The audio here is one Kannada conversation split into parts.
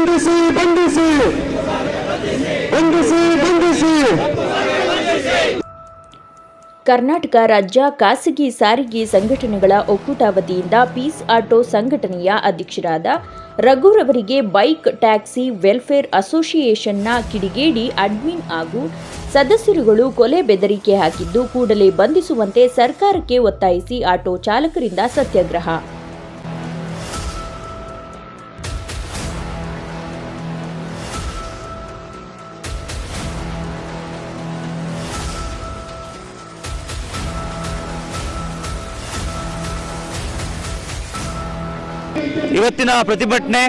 ಬಂಧಿಸಿ ಬಂಧಿಸಿ. ಬಂಧಿಸಿ ಬಂಧಿಸಿ. ಕರ್ನಾಟಕ ರಾಜ್ಯ ಖಾಸಗಿ ಸಾರಿಗೆ ಸಂಘಟನೆಗಳ ಒಕ್ಕೂಟ ವತಿಯಿಂದ ಪೀಸ್ ಆಟೋ ಸಂಘಟನೆಯ ಅಧ್ಯಕ್ಷರಾದ ರಘುರವರಿಗೆ ಬೈಕ್, ಟ್ಯಾಕ್ಸಿ, ವೆಲ್ಫೇರ್ ಅಸೋಸಿಯೇಷನ್ನ ಕಿಡಿಗೇಡಿ ಅಡ್ಮಿನ್ ಹಾಗೂ ಸದಸ್ಯರುಗಳು ಕೊಲೆ ಬೆದರಿಕೆ ಹಾಕಿದ್ದು ಕೂಡಲೇ ಬಂಧಿಸುವಂತೆ ಸರ್ಕಾರಕ್ಕೆ ಒತ್ತಾಯಿಸಿ ಆಟೋ ಚಾಲಕರಿಂದ ಸತ್ಯಾಗ್ರಹ. ಇವತ್ತಿನ ಪ್ರತಿಭಟನೆ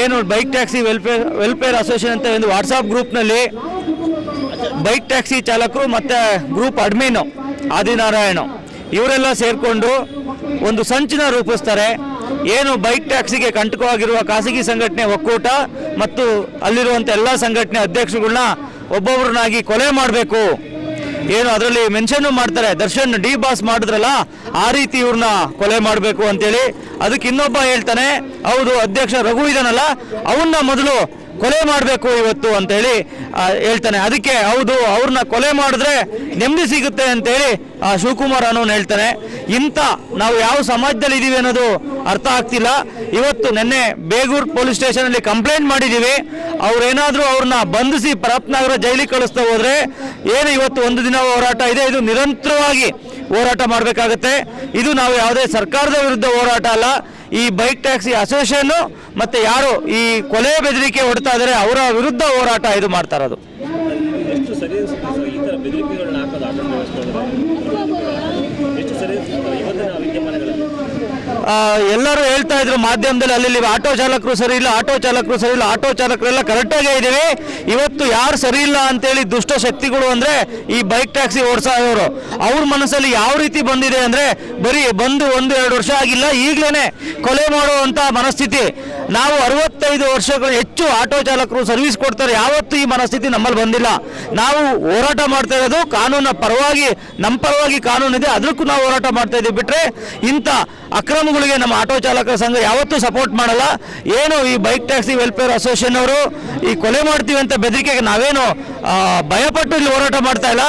ಏನು bike taxi welfare welfare association ಅಂತ ಒಂದು ವಾಟ್ಸಾಪ್ ಗ್ರೂಪ್ನಲ್ಲಿ ಬೈಕ್ ಟ್ಯಾಕ್ಸಿ ಚಾಲಕರು ಮತ್ತು ಗ್ರೂಪ್ ಅಡ್ಮಿನು ಆದಿನಾರಾಯಣ ಇವರೆಲ್ಲ ಸೇರಿಕೊಂಡು ಒಂದು ಸಂಚಿನ ರೂಪಿಸ್ತಾರೆ. ಏನು ಬೈಕ್ ಟ್ಯಾಕ್ಸಿಗೆ ಕಂಟಕವಾಗಿರುವ ಖಾಸಗಿ ಸಂಘಟನೆ ಒಕ್ಕೂಟ ಮತ್ತು ಅಲ್ಲಿರುವಂಥ ಎಲ್ಲ ಸಂಘಟನೆ ಅಧ್ಯಕ್ಷರುಗಳನ್ನ ಒಬ್ಬೊಬ್ಬರನ್ನಾಗಿ ಕೊಲೆ ಮಾಡಬೇಕು. ಏನು ಅದರಲ್ಲಿ ಮೆನ್ಷನ್ ಮಾಡ್ತಾರೆ, ದರ್ಶನ್ ಡಿ ಬಾಸ್ ಮಾಡಿದ್ರಲ್ಲ, ಆ ರೀತಿ ಇವ್ರನ್ನ ಕೊಲೆ ಮಾಡಬೇಕು ಅಂತೇಳಿ. ಅದಕ್ಕೆ ಇನ್ನೊಬ್ಬ ಹೇಳ್ತಾನೆ, ಹೌದು, ಅಧ್ಯಕ್ಷ ರಘು ಇದನಲ್ಲ, ಅವನ್ನ ಮೊದಲು ಕೊಲೆ ಮಾಡಬೇಕು ಇವತ್ತು ಅಂತೇಳಿ ಹೇಳಿ ಹೇಳ್ತಾನೆ. ಅದಕ್ಕೆ ಹೌದು ಅವ್ರನ್ನ ಕೊಲೆ ಮಾಡಿದ್ರೆ ನೆಮ್ಮದಿ ಸಿಗುತ್ತೆ ಅಂತೇಳಿ ಆ, ಶಿವಕುಮಾರ್ ಅನ್ನೋನು ಹೇಳ್ತಾನೆ. ಇಂಥ ನಾವು ಯಾವ ಸಮಾಜದಲ್ಲಿ ಇದ್ದೀವಿ ಅನ್ನೋದು ಅರ್ಥ ಆಗ್ತಿಲ್ಲ. ಇವತ್ತು ನಿನ್ನೆ ಬೇಗೂರು ಪೊಲೀಸ್ ಸ್ಟೇಷನಲ್ಲಿ ಕಂಪ್ಲೇಂಟ್ ಮಾಡಿದ್ದೀವಿ ಅವ್ರೇನಾದರೂ ಅವ್ರನ್ನ ಬಂಧಿಸಿ ಪರಪ್ನಗರ ಜೈಲಿಗೆ ಕಳಿಸ್ತಾ ಹೋದರೆ ಏನು ಇವತ್ತು ಒಂದು ದಿನ ಹೋರಾಟ ಇದೆ? ಇದು ನಿರಂತರವಾಗಿ ಹೋರಾಟ ಮಾಡಬೇಕಾಗತ್ತೆ. ಇದು ನಾವು ಯಾವುದೇ ಸರ್ಕಾರದ ವಿರುದ್ಧ ಹೋರಾಟ ಅಲ್ಲ. ಈ ಬೈಕ್ ಟ್ಯಾಕ್ಸಿ ಅಸೋಸಿಯೇಷನ್ ಮತ್ತೆ ಯಾರು ಈ ಕೊಲೆ ಬೆದರಿಕೆ ಹೊಡ್ತಾ ಇದ್ರೆ ಅವರ ವಿರುದ್ಧ ಹೋರಾಟ ಇದು ಮಾಡ್ತಾ ಇರೋದು. ಎಷ್ಟು ಸರಿ ಅನ್ಸುತ್ತೆ ಸರ್ ಈ ಥರ ಬೆದರಿಕೆಗಳನ್ನ ಹಾಕೋದು ಆಟೋ ವ್ಯವಸ್ಥೆ ಎಷ್ಟು ಸರಿ ಅನ್ಸುತ್ತೆ ಇವತ್ತಿನ ವಿದ್ಯಮಾನಗಳಲ್ಲಿ ಆ, ಎಲ್ಲರೂ ಹೇಳ್ತಾ ಇದ್ರು ಮಾಧ್ಯಮದಲ್ಲಿ ಅಲ್ಲಿ ಆಟೋ ಚಾಲಕರು ಸರಿ ಇಲ್ಲ ಆಟೋ ಚಾಲಕರು ಸರಿ ಇಲ್ಲ ಆಟೋ ಚಾಲಕರೆಲ್ಲ ಕರೆಕ್ಟಾಗೇ ಇದ್ದೀವಿ. ಇವತ್ತು ಯಾರು ಸರಿ ಇಲ್ಲ ಅಂತೇಳಿ ದುಷ್ಟ ಶಕ್ತಿಗಳು ಅಂದ್ರೆ ಈ ಬೈಕ್ ಟ್ಯಾಕ್ಸಿ ಓಡಿಸೋರು ಅವ್ರ ಮನಸ್ಸಲ್ಲಿ ಯಾವ ರೀತಿ ಬಂದಿದೆ ಅಂದ್ರೆ ಬರೀ ಬಂದು ಒಂದು ಎರಡು ವರ್ಷ ಆಗಿಲ್ಲ ಈಗಲೇ ಕೊಲೆ ಮಾಡುವಂತ ಮನಸ್ಥಿತಿ. ನಾವು ಅರವತ್ತೈದು ವರ್ಷಗಳು ಹೆಚ್ಚು ಆಟೋ ಚಾಲಕರು ಸರ್ವಿಸ್ ಕೊಡ್ತಾರೆ. ಯಾವತ್ತೂ ಈ ಮನಸ್ಥಿತಿ ನಮ್ಮಲ್ಲಿ ಬಂದಿಲ್ಲ. ನಾವು ಹೋರಾಟ ಮಾಡ್ತಾ ಇರೋದು ಕಾನೂನ ಪರವಾಗಿ, ನಮ್ಮ ಪರವಾಗಿ ಕಾನೂನಿದೆ ಅದಕ್ಕೂ ನಾವು ಹೋರಾಟ ಮಾಡ್ತಾ ಇದ್ದೀವಿ. ಬಿಟ್ರೆ ಇಂಥ ಅಕ್ರಮಗಳಿಗೆ ನಮ್ಮ ಆಟೋ ಚಾಲಕರ ಸಂಘ ಯಾವತ್ತೂ ಸಪೋರ್ಟ್ ಮಾಡಲ್ಲ. ಏನು ಈ ಬೈಕ್ ಟ್ಯಾಕ್ಸಿ ವೆಲ್ಫೇರ್ ಅಸೋಸಿಯೇಷನ್ ಅವರು ಈ ಕೊಲೆ ಮಾಡ್ತೀವಿ ಅಂತ ಬೆದರಿಕೆಗೆ ನಾವೇನು ಭಯಪಟ್ಟು ಇಲ್ಲಿ ಹೋರಾಟ ಮಾಡ್ತಾ ಇಲ್ಲ.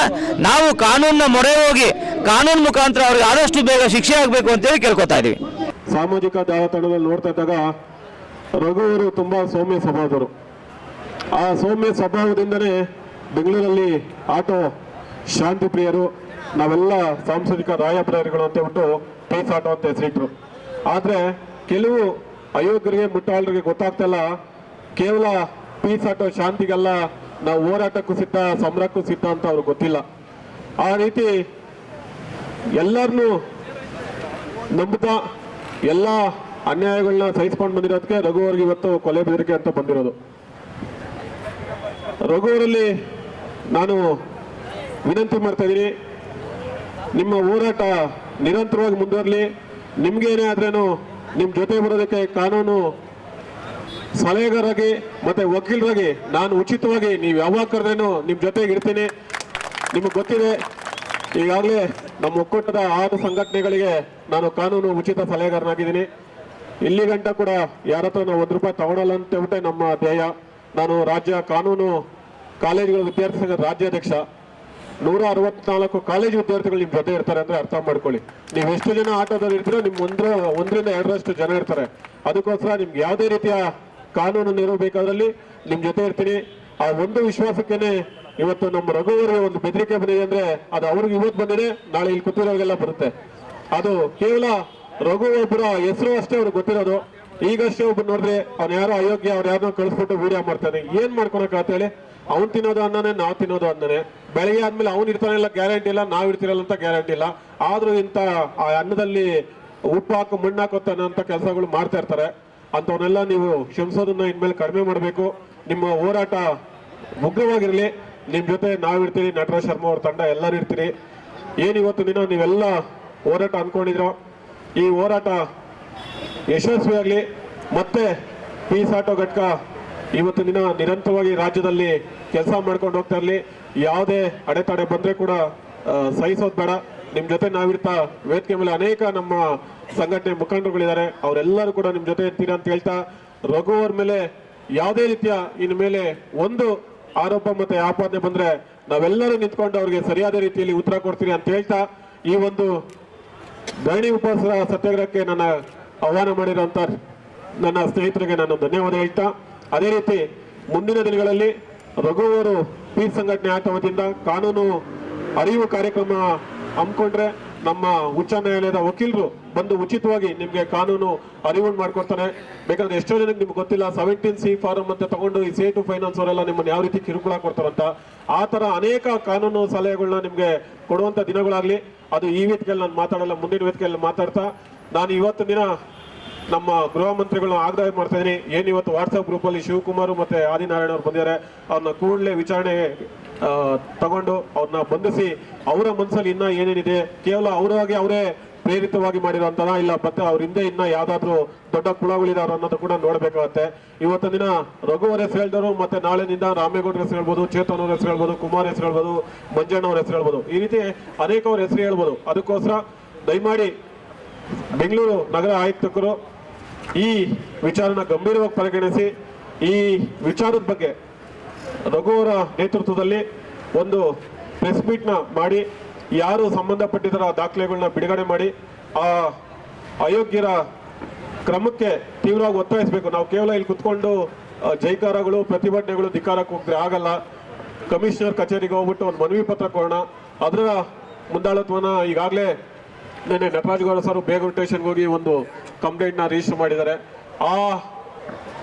ನಾವು ಕಾನೂನಿನ ಮೊರೆ ಹೋಗಿ ಕಾನೂನು ಮುಖಾಂತರ ಅವ್ರಿಗೆ ಆದಷ್ಟು ಬೇಗ ಶಿಕ್ಷೆ ಆಗಬೇಕು ಅಂತೇಳಿ ಕೇಳ್ಕೊತಾ ಇದ್ದೀವಿ. ಸಾಮಾಜಿಕ ಜಾಲತಾಣದಲ್ಲಿ ನೋಡ್ತಾ ಇದ್ದಾಗ ರಘು ಅವರು ತುಂಬಾ ಸೌಮ್ಯ ಸ್ವಭಾವದವರು. ಆ ಸೌಮ್ಯ ಸ್ವಭಾವದಿಂದನೇ ಬೆಂಗಳೂರಲ್ಲಿ ಆಟೋ ಶಾಂತಿ ಪ್ರಿಯರು, ನಾವೆಲ್ಲ ಸಾಂಸ್ಕೃತಿಕ ರಾಯಪ್ರಿಯರುಗಳು ಅಂತ ಹೇಳ್ಬಿಟ್ಟು ಪೀಸ್ ಆಟೋ ಅಂತ ಹೆಸರಿಟ್ರು. ಆದ್ರೆ ಕೆಲವು ಅಯೋಗ್ಯರಿಗೆ ಮುಟ್ಟಾಳರಿಗೆ ಗೊತ್ತಾಗ್ತಲ್ಲ ಕೇವಲ ಪೀಸ್ ಆಟೋ ಶಾಂತಿಗೆಲ್ಲ, ನಾವು ಹೋರಾಟಕ್ಕೂ ಸಿದ್ಧ ಸಮರಕ್ಕೂ ಸಿದ್ಧ ಅಂತ ಅವ್ರಿಗೆ ಗೊತ್ತಿಲ್ಲ. ಆ ರೀತಿ ಎಲ್ಲರನ್ನೂ ನಂಬುತ್ತಾ, ಎಲ್ಲ ಅನ್ಯಾಯಗಳನ್ನ ಸಹಿಸ್ಕೊಂಡು ಬಂದಿರೋದಕ್ಕೆ ರಘು ಅವ್ರಿಗೆ ಇವತ್ತು ಕೊಲೆ ಬೆದರಿಕೆ ಅಂತ ಬಂದಿರೋದು. ರಘು ಅವರಲ್ಲಿ ನಾನು ವಿನಂತಿ ಮಾಡ್ತಾ ಇದ್ದೀನಿ. ನಿಮ್ಮ ಹೋರಾಟ ನಿರಂತರವಾಗಿ ಮುಂದುವರಲಿ. ನಿಮ್ಗೇನೇ ಆದ್ರೇನು ನಿಮ್ಮ ಜೊತೆ ಬರೋದಕ್ಕೆ ಕಾನೂನು ಸಲಹೆಗಾರಾಗಿ ಮತ್ತೆ ವಕೀಲರಾಗಿ ನಾನು ಉಚಿತವಾಗಿ ನೀವು ಯಾವಾಗ ಕರೆದ್ರೇನು ನಿಮ್ಮ ಜೊತೆಗೆ ಇರ್ತೀನಿ. ನಿಮಗೆ ಗೊತ್ತಿದೆ, ಈಗಾಗಲೇ ನಮ್ಮ ಒಕ್ಕೂಟದ ಆರು ಸಂಘಟನೆಗಳಿಗೆ ನಾನು ಕಾನೂನು ಉಚಿತ ಸಲಹೆಗಾರನಾಗಿದ್ದೀನಿ. ಇಲ್ಲಿ ಗಂಟ ಕೂಡ ಯಾರ ಹತ್ರ ನಾವು ಒಂದು ರೂಪಾಯಿ ತಗೊಳಲ್ಲ ಅಂತ ಹೇಳ್ಬಿಟ್ಟೆ ನಮ್ಮ ಧ್ಯೇಯ. ನಾನು ರಾಜ್ಯ ಕಾನೂನು ಕಾಲೇಜುಗಳ ವಿದ್ಯಾರ್ಥಿ ಸಂಘದ ರಾಜ್ಯಾಧ್ಯಕ್ಷ. ನೂರ ಅರವತ್ನಾಲ್ಕು ಕಾಲೇಜು ವಿದ್ಯಾರ್ಥಿಗಳು ನಿಮ್ಮ ಜೊತೆ ಇರ್ತಾರೆ ಅಂದ್ರೆ ಅರ್ಥ ಮಾಡ್ಕೊಳ್ಳಿ. ನೀವು ಎಷ್ಟು ಜನ ಆಟೋದಲ್ಲಿ ಇರ್ತೀರೋ ನಿಮ್ ಒಂದ್ರ, ಒಂದರಿಂದ ಎರಡರಷ್ಟು ಜನ ಇರ್ತಾರೆ. ಅದಕ್ಕೋಸ್ಕರ ನಿಮ್ಗೆ ಯಾವುದೇ ರೀತಿಯ ಕಾನೂನು ನೆರವು ಬೇಕಾದ್ರಲ್ಲಿ ನಿಮ್ ಜೊತೆ ಇರ್ತೀನಿ. ಆ ಒಂದು ವಿಶ್ವಾಸಕ್ಕೇನೆ ಇವತ್ತು ನಮ್ಮ ರಘುವರಿಗೆ ಒಂದು ಬೆದರಿಕೆ ಬಂದಿದೆ ಅಂದ್ರೆ ಅದು ಅವ್ರಿಗೆ ಇವತ್ತು ಬಂದಿದೆ, ನಾಳೆ ಇಲ್ಲಿ ಕೂತಿರೋರಿಗೆಲ್ಲ ಬರುತ್ತೆ. ಅದು ಕೇವಲ ರಘು ಒಬ್ಬರ ಹೆಸರು ಅಷ್ಟೇ ಅವ್ರಿಗೆ ಗೊತ್ತಿರೋದು. ಈಗಷ್ಟೇ ಒಬ್ಬ ನೋಡ್ರಿ, ಅವ್ನ ಯಾರೋ ಅಯೋಗ್ಯ, ಅವ್ರ ಯಾರನ್ನೋ ಕಳಿಸ್ಬಿಟ್ಟು ವಿಡಿಯೋ ಮಾಡ್ತಾನೆ. ಏನ್ ಮಾಡ್ಕೊಳಕ್ ಹೇಳಿ? ಅವ್ನ್ ತಿನ್ನೋದು ಅನ್ನನೇ, ನಾವ್ ತಿನ್ನೋದು ಅನ್ನನೇ. ಬೆಳಗ್ಗೆ ಆದ್ಮೇಲೆ ಅವ್ನ್ ಇರ್ತಾನಿಲ್ಲ ಗ್ಯಾರಂಟಿ ಇಲ್ಲ, ನಾವ್ ಇರ್ತಿರಲ್ಲ ಅಂತ ಗ್ಯಾರಂಟಿ ಇಲ್ಲ. ಆದ್ರೂ ಇಂತ ಆ, ಅನ್ನದಲ್ಲಿ ಉಪ್ಪು ಹಾಕು, ಮಣ್ಣು ಹಾಕೋತಾನೆ ಅಂತ ಕೆಲಸಗಳು ಮಾಡ್ತಾ ಇರ್ತಾರೆ. ಅಂತವನ್ನೆಲ್ಲ ನೀವು ಕ್ಷಮಿಸೋದನ್ನ ಇನ್ಮೇಲೆ ಕಡಿಮೆ ಮಾಡಬೇಕು. ನಿಮ್ಮ ಹೋರಾಟ ಉಗ್ರವಾಗಿರ್ಲಿ. ನಿಮ್ ಜೊತೆ ನಾವಿರ್ತೀರಿ ನಟರಾಜ್ ಶರ್ಮಾ ಅವ್ರ ತಂಡ ಎಲ್ಲರೂ ಇರ್ತೀರಿ. ಏನು ಇವತ್ತು ದಿನ ನೀವೆಲ್ಲ ಹೋರಾಟ ಅನ್ಕೊಂಡಿದ್ರೋ ಈ ಹೋರಾಟ ಯಶಸ್ವಿಯಾಗಲಿ, ಮತ್ತೆ ಪೀಸ್ ಆಟೋ ಘಟಕ ಇವತ್ತು ದಿನ ನಿರಂತರವಾಗಿ ರಾಜ್ಯದಲ್ಲಿ ಕೆಲಸ ಮಾಡ್ಕೊಂಡು ಹೋಗ್ತಾ ಇರಲಿ. ಯಾವುದೇ ಅಡೆತಡೆ ಬಂದರೆ ಕೂಡ ಸಹಿಸೋದು ಬೇಡ. ನಿಮ್ಮ ಜೊತೆ ನಾವಿರ್ತಾ ವೇದಿಕೆ ಮೇಲೆ ಅನೇಕ ನಮ್ಮ ಸಂಘಟನೆ ಮುಖಂಡರುಗಳಿದ್ದಾರೆ. ಅವರೆಲ್ಲರೂ ಕೂಡ ನಿಮ್ಮ ಜೊತೆ ಇರ್ತೀರಾ ಅಂತ ಹೇಳ್ತಾ, ರಘು ಅವ್ರ ಮೇಲೆ ಯಾವುದೇ ರೀತಿಯ ಇನ್ನು ಮೇಲೆ ಒಂದು ಆರೋಪ ಮತ್ತೆ ಆಪಾದನೆ ಬಂದರೆ ನಾವೆಲ್ಲರೂ ನಿಂತ್ಕೊಂಡು ಅವ್ರಿಗೆ ಸರಿಯಾದ ರೀತಿಯಲ್ಲಿ ಉತ್ತರ ಕೊಡ್ತೀರಿ ಅಂತ ಹೇಳ್ತಾ, ಈ ಒಂದು ಧರಣಿ ಉಪವಾಸ ಸತ್ಯಾಗ್ರಹಕ್ಕೆ ನನ್ನ ಆಹ್ವಾನ ಮಾಡಿರುವಂತ ನನ್ನ ಸ್ನೇಹಿತರಿಗೆ ನಾನು ಧನ್ಯವಾದ ಹೇಳ್ತಾ, ಅದೇ ರೀತಿ ಮುಂದಿನ ದಿನಗಳಲ್ಲಿ ರಘುವರು ಪೀಸ್ ಸಂಘಟನೆ ಆಟ ವತಿಯಿಂದ ಕಾನೂನು ಅರಿವು ಕಾರ್ಯಕ್ರಮ ಹಮ್ಮಿಕೊಂಡ್ರೆ ನಮ್ಮ ಉಚ್ಚ ನ್ಯಾಯಾಲಯದ ವಕೀಲರು ಬಂದು ಉಚಿತವಾಗಿ ನಿಮಗೆ ಕಾನೂನು ಅರಿವು ಮಾಡ್ಕೊಡ್ತಾರೆ. ಬೇಕಾದ್ರೆ ಎಷ್ಟೋ ಜನಕ್ಕೆ ನಿಮ್ಗೆ ಗೊತ್ತಿಲ್ಲ ಸೆವೆಂಟೀನ್ ಸಿ ಫಾರಂ ಅಂತ ತಗೊಂಡು ಈ ಸೇ ಟು ಫೈನಾನ್ಸ್ ಅವರೆಲ್ಲ ನಿಮ್ಮನ್ನು ಯಾವ ರೀತಿ ಕಿರುಕುಳ ಕೊಡ್ತಾರಂತ. ಆ ತರ ಅನೇಕ ಕಾನೂನು ಸಲಹೆಗಳನ್ನ ನಿಮ್ಗೆ ಕೊಡುವಂತ ದಿನಗಳಾಗ್ಲಿ. ಅದು ಈ ವೇದಿಕೆಯಲ್ಲಿ ನಾನು ಮಾತಾಡಲ್ಲ, ಮುಂದಿನ ವೇದಿಕೆಯಲ್ಲಿ ಮಾತಾಡ್ತಾ. ನಾನು ಇವತ್ತು ದಿನ ನಮ್ಮ ಗೃಹ ಮಂತ್ರಿಗಳನ್ನ ಆಗ್ರಹ ಮಾಡ್ತಾ ಇದೀನಿ. ಏನ್ ಇವತ್ತು ವಾಟ್ಸ್ಆಪ್ ಗ್ರೂಪ್ ಅಲ್ಲಿ ಶಿವಕುಮಾರ್ ಮತ್ತೆ ಆದಿನಾರಾಯಣ ಅವರು ಬಂದಿದ್ದಾರೆ, ಅವ್ರನ್ನ ಕೂಡಲೇ ವಿಚಾರಣೆ ತಗೊಂಡು ಅವ್ರನ್ನ ಬಂಧಿಸಿ ಅವರ ಮನಸ್ಸಲ್ಲಿ ಇನ್ನ ಏನೇನಿದೆ, ಕೇವಲ ಅವರಾಗಿ ಅವರೇ ಪ್ರೇರಿತವಾಗಿ ಮಾಡಿರೋಂಥದ ಇಲ್ಲ, ಮತ್ತೆ ಅವ್ರ ಹಿಂದೆ ಇನ್ನ ಯಾವ್ದಾದ್ರು ದೊಡ್ಡ ಕುಳಗಳಿದಾರ ಅನ್ನೋದು ಕೂಡ ನೋಡ್ಬೇಕಾಗತ್ತೆ. ಇವತ್ತಿನ ದಿನ ರಘುವರ ಹೆಸರು ಹೇಳಿದವರು ಮತ್ತೆ ನಾಳೆನಿಂದ ರಾಮೇಗೌಡರ ಹೆಸರು ಹೇಳ್ಬೋದು, ಚೇತನ್ ಅವ್ರ ಹೆಸರು ಹೇಳ್ಬೋದು, ಕುಮಾರ್ ಹೆಸರು ಹೇಳ್ಬೋದು, ಮಂಜಣ್ಣ ಅವ್ರ ಹೆಸರು ಹೇಳ್ಬೋದು. ಈ ರೀತಿ ಅನೇಕ ಅವ್ರ ಹೆಸರು ಹೇಳ್ಬೋದು. ಅದಕ್ಕೋಸ್ಕರ ದಯಮಾಡಿ ಬೆಂಗಳೂರು ನಗರ ಆಯುಕ್ತರು ಈ ವಿಚಾರನ ಗಂಭೀರವಾಗಿ ಪರಿಗಣಿಸಿ, ಈ ವಿಚಾರದ ಬಗ್ಗೆ ರಘು ಅವರ ನೇತೃತ್ವದಲ್ಲಿ ಒಂದು ಪ್ರೆಸ್ ಮೀಟ್ನ ಮಾಡಿ, ಯಾರು ಸಂಬಂಧಪಟ್ಟಿದ್ದರ ದಾಖಲೆಗಳನ್ನ ಬಿಡುಗಡೆ ಮಾಡಿ, ಆ ಅಯೋಗ್ಯರ ಕ್ರಮಕ್ಕೆ ತೀವ್ರವಾಗಿ ಒತ್ತಾಯಿಸಬೇಕು. ನಾವು ಕೇವಲ ಇಲ್ಲಿ ಕುತ್ಕೊಂಡು ಜೈಕಾರಗಳು, ಪ್ರತಿಭಟನೆಗಳು ಧಿಕಾರಕ್ಕೆ ಹೋಗ್ರೆ ಆಗಲ್ಲ. ಕಮಿಷನರ್ ಕಚೇರಿಗೆ ಹೋಗ್ಬಿಟ್ಟು ಒಂದು ಮನವಿ ಪತ್ರ ಕೊಡೋಣ. ಅದರ ಮುಂದಾಳತ್ವನ ಈಗಾಗಲೇ ನಿನ್ನೆ ನಟರಾಜ್ ಗೌಡ ಸರ್ ಬೇಗೂರು ಸ್ಟೇಷನ್ಗೆ ಹೋಗಿ ಒಂದು ಕಂಪ್ಲೇಂಟ್ನ ರಿಜಿಸ್ಟರ್ ಮಾಡಿದ್ದಾರೆ. ಆ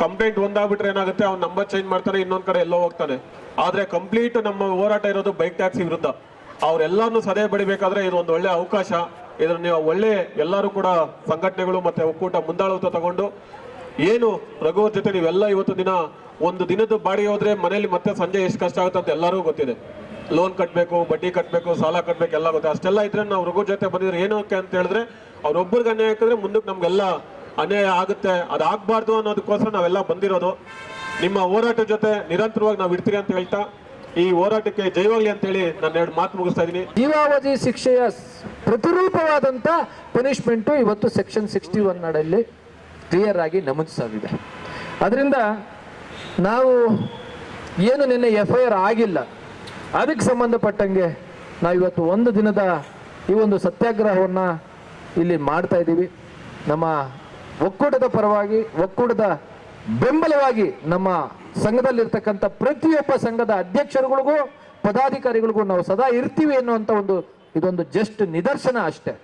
ಕಂಪ್ಲೇಂಟ್ ಒಂದಾಗ್ಬಿಟ್ರೆ ಏನಾಗುತ್ತೆ? ಅವ್ನ ನಂಬರ್ ಚೇಂಜ್ ಮಾಡ್ತಾನೆ, ಇನ್ನೊಂದು ಕಡೆ ಎಲ್ಲೋ ಹೋಗ್ತಾನೆ. ಆದರೆ ಕಂಪ್ಲೀಟ್ ನಮ್ಮ ಹೋರಾಟ ಇರೋದು ಬೈಕ್ ಟ್ಯಾಕ್ಸಿ ವಿರುದ್ಧ. ಅವರೆಲ್ಲರನ್ನು ಸದೆ ಬಡಿಬೇಕಾದ್ರೆ ಇದು ಒಂದು ಒಳ್ಳೆ ಅವಕಾಶ. ಇದ್ರ ನೀವು ಒಳ್ಳೆ ಎಲ್ಲರೂ ಕೂಡ ಸಂಘಟನೆಗಳು ಮತ್ತು ಒಕ್ಕೂಟ ಮುಂದಾಳುತ್ತ ತಗೊಂಡು ಏನು ರಘುವರ್ ಜೊತೆ ನೀವೆಲ್ಲ ಇವತ್ತು ದಿನ ಒಂದು ದಿನದ ಬಾಡಿಗೆ ಹೋದ್ರೆ ಮನೇಲಿ ಮತ್ತೆ ಸಂಜೆ ಎಷ್ಟು ಕಷ್ಟ ಆಗುತ್ತೆ ಅಂತ ಎಲ್ಲರಿಗೂ ಗೊತ್ತಿದೆ. ಲೋನ್ ಕಟ್ಟಬೇಕು ಬಡ್ಡಿ ಕಟ್ಟಬೇಕು ಸಾಲ ಕಟ್ಟಬೇಕು ಎಲ್ಲ ಗೊತ್ತೆ. ಅಷ್ಟೆಲ್ಲ ಇದ್ರೆ ನಾವು ರಘು ಜೊತೆ ಬಂದಿದ್ರೆ ಏನಕ್ಕೆ ಅಂತ ಹೇಳಿದ್ರೆ ಅವ್ರೊಬ್ಬರಿಗೆ ಅನ್ಯಾಯ ಹಾಕಿದ್ರೆ ಮುಂದಕ್ಕೆ ನಮಗೆಲ್ಲ ಅನ್ಯಾಯ ಆಗುತ್ತೆ. ಅದಾಗಬಾರ್ದು ಅನ್ನೋದಕ್ಕೋಸ್ಕರ ನಾವೆಲ್ಲ ಬಂದಿರೋದು. ನಿಮ್ಮ ಹೋರಾಟ ಜೊತೆ ನಿರಂತರವಾಗಿ ನಾವು ಇಡ್ತೀರಿ ಅಂತ ಹೇಳ್ತಾ, ಈ ಹೋರಾಟಕ್ಕೆ ಅಂತ ಅಂತೇಳಿ ನಾನು ಎರಡು ಮಾತು ಮುಗಿಸ್ತಾ ಇದ್ದೀನಿ. ಜೀವಾವಧಿ ಶಿಕ್ಷೆಯ ಪ್ರತಿರೂಪವಾದಂತ ಪನಿಷ್ಮೆಂಟು ಇವತ್ತು ಸೆಕ್ಷನ್ ಸಿಕ್ಸ್ಟಿ ಒನ್ ನಡಲ್ಲಿ ಕ್ಲಿಯರ್ ಆಗಿ ನಮೂದಿಸಿದೆ ಅದರಿಂದ ನಾವು ಏನು ನಿನ್ನೆ ಎಫ್ ಐ ಆರ್ ಆಗಿಲ್ಲ ಅದಕ್ಕೆ ಸಂಬಂಧಪಟ್ಟಂಗೆ ನಾವು ಇವತ್ತು ಒಂದು ದಿನದ ಈ ಒಂದು ಸತ್ಯಾಗ್ರಹವನ್ನು ಇಲ್ಲಿ ಮಾಡ್ತಾ ಇದ್ದೀವಿ. ನಮ್ಮ ಒಕ್ಕೂಟದ ಪರವಾಗಿ, ಒಕ್ಕೂಟದ ಬೆಂಬಲವಾಗಿ ನಮ್ಮ ಸಂಘದಲ್ಲಿರ್ತಕ್ಕಂಥ ಪ್ರತಿಯೊಬ್ಬ ಸಂಘದ ಅಧ್ಯಕ್ಷರುಗಳಿಗೂ, ಪದಾಧಿಕಾರಿಗಳಿಗೂ ನಾವು ಸದಾ ಇರ್ತೀವಿ ಅನ್ನುವಂಥ ಒಂದು, ಇದೊಂದು ಜಸ್ಟ್ ನಿದರ್ಶನ ಅಷ್ಟೆ.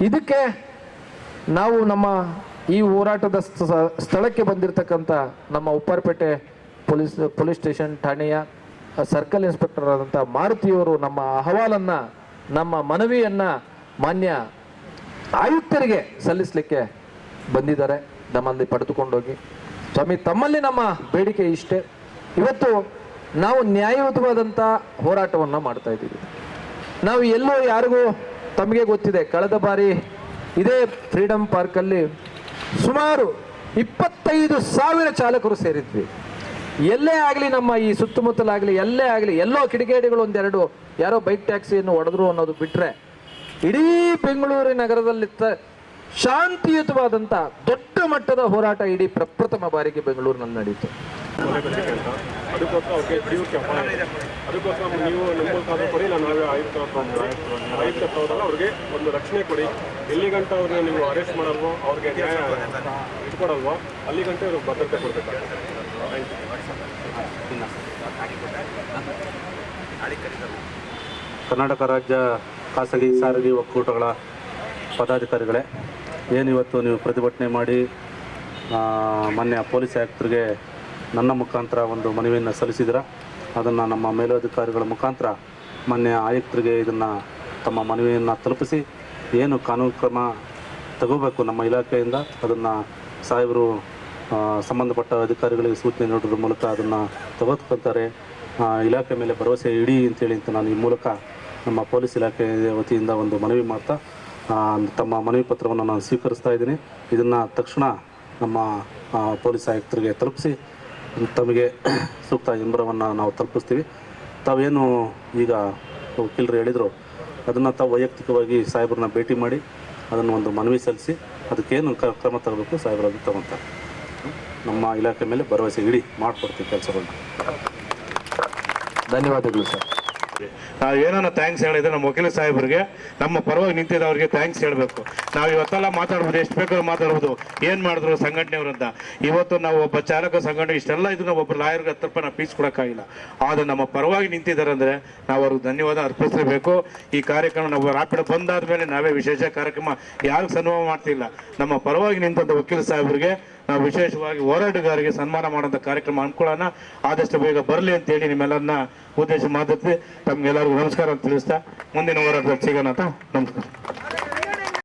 ಇದಕ್ಕೆ ನಾವು ನಮ್ಮ ಈ ಹೋರಾಟದ ಸ್ಥ- ಸ್ಥಳಕ್ಕೆ ಬಂದಿರತಕ್ಕಂಥ ನಮ್ಮ ಉಪ್ಪಾರಪೇಟೆ ಪೊಲೀಸ್ ಪೊಲೀಸ್ ಸ್ಟೇಷನ್ ಠಾಣೆಯ ಸರ್ಕಲ್ ಇನ್ಸ್ಪೆಕ್ಟರ್ ಆದಂಥ ಮಾರುತಿಯವರು ನಮ್ಮ ಅಹವಾಲನ್ನು, ನಮ್ಮ ಮನವಿಯನ್ನು ಮಾನ್ಯ ಆಯುಕ್ತರಿಗೆ ಸಲ್ಲಿಸಲಿಕ್ಕೆ ಬಂದಿದ್ದಾರೆ. ನಮ್ಮಲ್ಲಿ ಪಡೆದುಕೊಂಡೋಗಿ. ಸ್ವಾಮಿ, ತಮ್ಮಲ್ಲಿ ನಮ್ಮ ಬೇಡಿಕೆ ಇಷ್ಟೇ. ಇವತ್ತು ನಾವು ನ್ಯಾಯಯುತವಾದಂಥ ಹೋರಾಟವನ್ನು ಮಾಡ್ತಾ ಇದ್ದೀವಿ. ನಾವು ಎಲ್ಲೋ ಯಾರಿಗೂ ತಮಗೆ ಗೊತ್ತಿದೆ, ಕಳೆದ ಬಾರಿ ಇದೇ ಫ್ರೀಡಮ್ ಪಾರ್ಕಲ್ಲಿ ಸುಮಾರು ಇಪ್ಪತ್ತೈದು ಸಾವಿರ ಚಾಲಕರು ಸೇರಿದ್ವಿ. ಎಲ್ಲೇ ಆಗಲಿ, ನಮ್ಮ ಈ ಸುತ್ತಮುತ್ತಲಾಗಲಿ, ಎಲ್ಲೇ ಆಗಲಿ, ಎಲ್ಲೋ ಕಿಡಿಗೇಡಿಗಳು ಒಂದೆರಡು ಯಾರೋ ಬೈಕ್ ಟ್ಯಾಕ್ಸಿಯನ್ನು ಹೊಡೆದ್ರು ಅನ್ನೋದು ಬಿಟ್ಟರೆ ಇಡೀ ಬೆಂಗಳೂರು ನಗರದಲ್ಲಿ ಶಾಂತಿಯುತವಾದಂಥ ದೊಡ್ಡ ಮಟ್ಟದ ಹೋರಾಟ ಇಡೀ ಪ್ರಪ್ರಥಮ ಬಾರಿಗೆ ಬೆಂಗಳೂರಿನಲ್ಲಿ. ಅದಕ್ಕೋಸ್ಕರ ನೀವು ಅರೆಸ್ಟ್ ಮಾಡಲ್ವೋ, ಅವ್ರಿಗೆ ಇಟ್ಕೊಡಲ್ವೋ, ಅಲ್ಲಿ ಗಂಟೆ ಭದ್ರತೆ ಕೊಡ್ಬೇಕಾಗುತ್ತೆ. ಕರ್ನಾಟಕ ರಾಜ್ಯ ಖಾಸಗಿ ಸಾರಿಗೆ ಒಕ್ಕೂಟಗಳ ಪದಾಧಿಕಾರಿಗಳೇ ಏನಿವತ್ತು ನೀವು ಪ್ರತಿಭಟನೆ ಮಾಡಿ ಮೊನ್ನೆ ಪೊಲೀಸ್ ಆಯುಕ್ತರಿಗೆ ನನ್ನ ಮುಖಾಂತರ ಒಂದು ಮನವಿಯನ್ನು ಸಲ್ಲಿಸಿದ್ರ ಅದನ್ನು ನಮ್ಮ ಮೇಲಧಿಕಾರಿಗಳ ಮುಖಾಂತರ ಮೊನ್ನೆ ಆಯುಕ್ತರಿಗೆ ಇದನ್ನು ತಮ್ಮ ಮನವಿಯನ್ನು ತಲುಪಿಸಿ, ಏನು ಕಾನೂನು ಕ್ರಮ ತಗೋಬೇಕು ನಮ್ಮ ಇಲಾಖೆಯಿಂದ, ಅದನ್ನು ಸಾಹೇಬರು ಸಂಬಂಧಪಟ್ಟ ಅಧಿಕಾರಿಗಳಿಗೆ ಸೂಚನೆ ನೀಡೋದ್ರ ಮೂಲಕ ಅದನ್ನು ತೆಗೆದುಕೊಳ್ತಾರೆ ಇಲಾಖೆ ಮೇಲೆ ಭರವಸೆ ಇಡಿ ಅಂತೇಳಿ ಅಂತ ನಾನು ಈ ಮೂಲಕ ನಮ್ಮ ಪೊಲೀಸ್ ಇಲಾಖೆ ವತಿಯಿಂದ ಒಂದು ಮನವಿ ಮಾಡ್ತಾ ತಮ್ಮ ಮನವಿ ಪತ್ರವನ್ನು ನಾನು ಸ್ವೀಕರಿಸ್ತಾ ಇದ್ದೀನಿ. ಇದನ್ನು ತಕ್ಷಣ ನಮ್ಮ ಪೊಲೀಸ್ ಆಯುಕ್ತರಿಗೆ ತಲುಪಿಸಿ, ತಮಗೆ ಸೂಕ್ತ ಇಂಬರವನ್ನು ನಾವು ತಲುಪಿಸ್ತೀವಿ. ತಾವೇನು ಈಗ ವಕೀಲರು ಹೇಳಿದರು, ಅದನ್ನು ತಾವು ವೈಯಕ್ತಿಕವಾಗಿ ಸಾಹೇಬ್ರನ್ನ ಭೇಟಿ ಮಾಡಿ ಅದನ್ನು ಒಂದು ಮನವಿ ಸಲ್ಲಿಸಿ, ಅದಕ್ಕೇನು ಕ್ರಮ ತಗೋಬೇಕು ಸಾಹೇಬರಾಗಿ ತಗೊತಾರೆ. ನಮ್ಮ ಇಲಾಖೆ ಮೇಲೆ ಭರವಸೆ ಇಡಿ ಮಾಡಿಕೊಡ್ತೀವಿ ಕೆಲಸಗಳನ್ನ ಧನ್ಯವಾದಗಳು ಸರ್. ನಾವು ಏನನ್ನ ಥ್ಯಾಂಕ್ಸ್ ಹೇಳಿದ್ರೆ ನಮ್ಮ ವಕೀಲ ಸಾಹೇಬರಿಗೆ ನಮ್ಮ ಪರವಾಗಿ ನಿಂತಿದ್ದವ್ರಿಗೆ ಥ್ಯಾಂಕ್ಸ್ ಹೇಳಬೇಕು. ನಾವು ಇವತ್ತೆಲ್ಲ ಮಾತಾಡ್ಬೋದು ಎಷ್ಟು ಬೇಕಾದ್ರೂ ಮಾತಾಡ್ಬೋದು. ಏನು ಮಾಡಿದ್ರು ಸಂಘಟನೆಯವರಂತ ಅಂತ. ಇವತ್ತು ನಾವು ಒಬ್ಬ ಚಾಲಕ ಸಂಘಟನೆ ಇಷ್ಟೆಲ್ಲ ಇದು ನಾವು ಒಬ್ಬ ಲಾಯರ್ಗೆ ಹತ್ತು ರೂಪಾಯಿ ನಾವು ಪೀಸ್ ಕೊಡೋಕ್ಕಾಗಿಲ್ಲ. ಆದರೆ ನಮ್ಮ ಪರವಾಗಿ ನಿಂತಿದ್ದಾರೆ ಅಂದರೆ ನಾವು ಅವ್ರಿಗೆ ಧನ್ಯವಾದ ಅರ್ಪಿಸಬೇಕು ಈ ಕಾರ್ಯಕ್ರಮ ನಾವು ರಾಪಿಡ ಬಂದಾದ ಮೇಲೆ ನಾವೇ ವಿಶೇಷ ಕಾರ್ಯಕ್ರಮ ಯಾರಿಗೂ ಸನ್ಮಾನ ಮಾಡ್ತಿಲ್ಲ. ನಮ್ಮ ಪರವಾಗಿ ನಿಂತಂಥ ವಕೀಲ ಸಾಹೇಬರಿಗೆ ನಾವು ವಿಶೇಷವಾಗಿ ಹೋರಾಟಗಾರರಿಗೆ ಸನ್ಮಾನ ಮಾಡುವಂತ ಕಾರ್ಯಕ್ರಮ ಅನ್ಕೊಳ್ಳೋಣ ಆದಷ್ಟು ಬೇಗ ಬರಲಿ ಅಂತೇಳಿ ನಿಮ್ಮೆಲ್ಲರನ್ನ ಉದ್ದೇಶ ಮಾತಾಡ್ತೀವಿ ತಮ್ಗೆಲ್ಲರಿಗೂ ನಮಸ್ಕಾರ ಅಂತ ತಿಳಿಸ್ತಾ ಮುಂದಿನ ಹೋರಾಟದಲ್ಲಿ ಸಿಗೋಣ ಅಂತ ನಮಸ್ಕಾರ.